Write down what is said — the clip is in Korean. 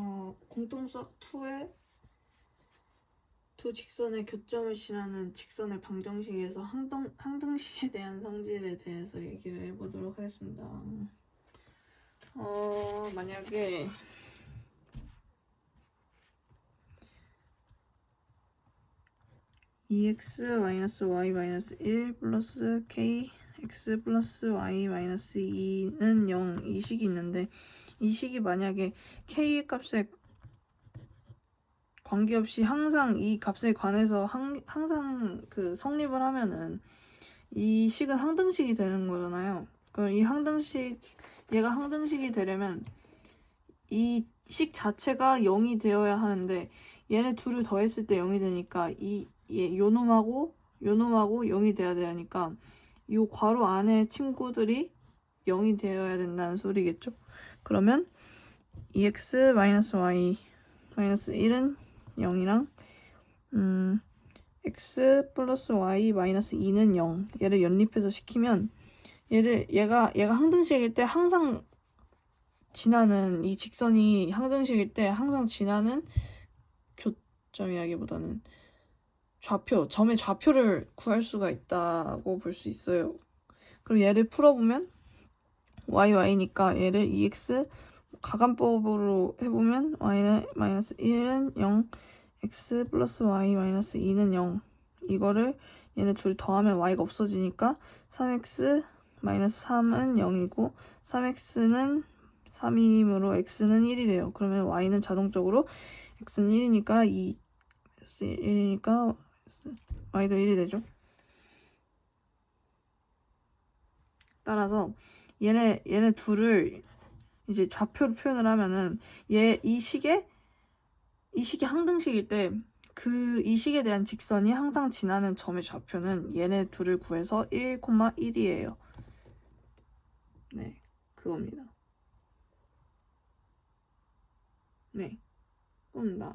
어, 공통 수학 2의 두 직선의 교점을 지나는 직선의 방정식에서 항등, 항등식에 대한 성질에 대해서 얘기를 해보도록 하겠습니다. 어, 만약에 e x 마이너스 y 마이너스 1 플러스 k x 플러스 y 마이너스 2는 0이 식이 있는데 이 식이 만약에 k 값에 관계없이 항상 이 값에 관해서 항, 항상 그 성립을 하면은 이 식은 항등식이 되는 거잖아요. 그럼 이 항등식 얘가 항등식이 되려면 이 식 자체가 0이 되어야 하는데 얘네 둘을 더했을 때 0이 되니까 이 얘, 요 놈하고 요 놈하고 0이 돼야 되니까 요 괄호 안에 친구들이 0이 되어야 된다는 소리겠죠. 그러면 e x 마이너스 y 마이너스 1은 0이랑 음 x 플러스 y 마이너스 2는 0 얘를 연립해서 시키면 얘를 얘가 얘가 항등식일 때 항상 지나는 이 직선이 항등식일 때 항상 지나는 교점이라기보다는 좌표 점의 좌표를 구할 수가 있다고 볼 수 있어요. 그럼 얘를 풀어보면 y y니까 얘를 ex 가간법으로 해보면 y는 마이너스 1은 0 x 플러스 y 마이너스 2는 0 이거를 얘네 둘 더하면 y가 없어지니까 3x 마이너스 3은 0이고 3x는 3이므로 x는 1이래요. 그러면 y는 자동적으로 x는 1이니까 2 1이니까 y도 1이 되죠. 따라서 얘네 얘네 둘을 이제 좌표로 표현을 하면은 얘 이 식에 이 식이 항등식일 때 그 이 식에 대한 직선이 항상 지나는 점의 좌표는 얘네 둘을 구해서 1, 1이에요. 네, 그겁니다. 네, 그겁니다.